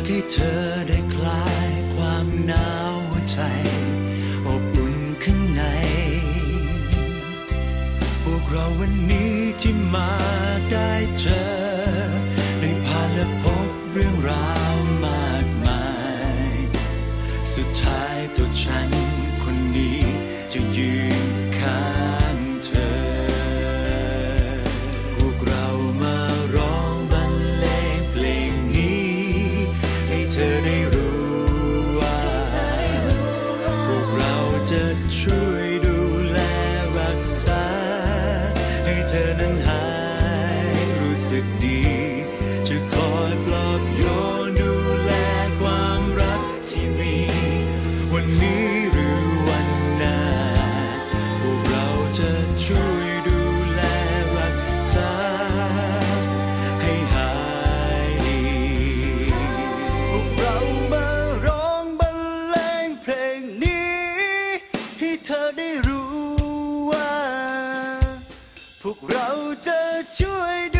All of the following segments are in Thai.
ากให้เธอได้คลายความหนาวใจ อบอุ่นข้างใน พวกเราวันนี้ที่มาได้เจอ จะช่วยดูแลรักษา ให้เธอนั้นหายรู้สึกดี เราจะช่วยดู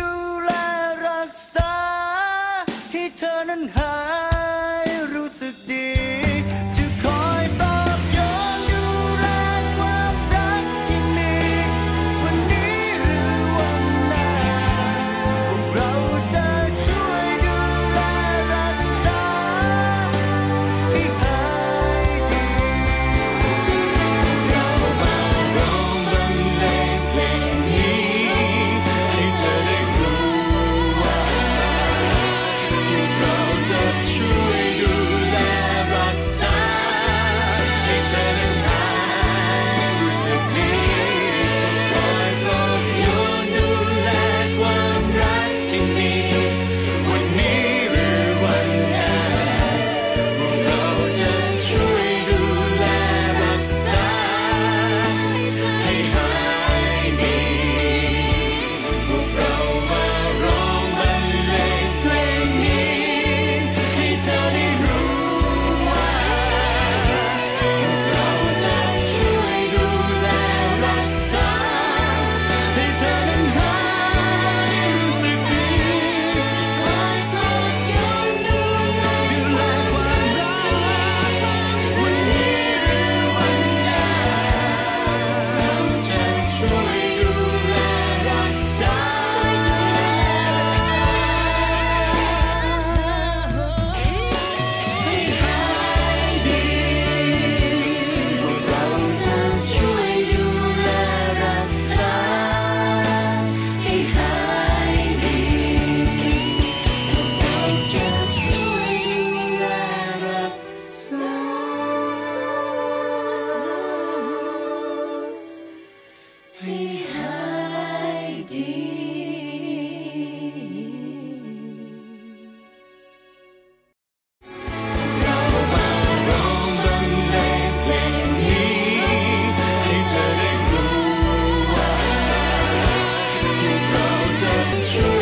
you.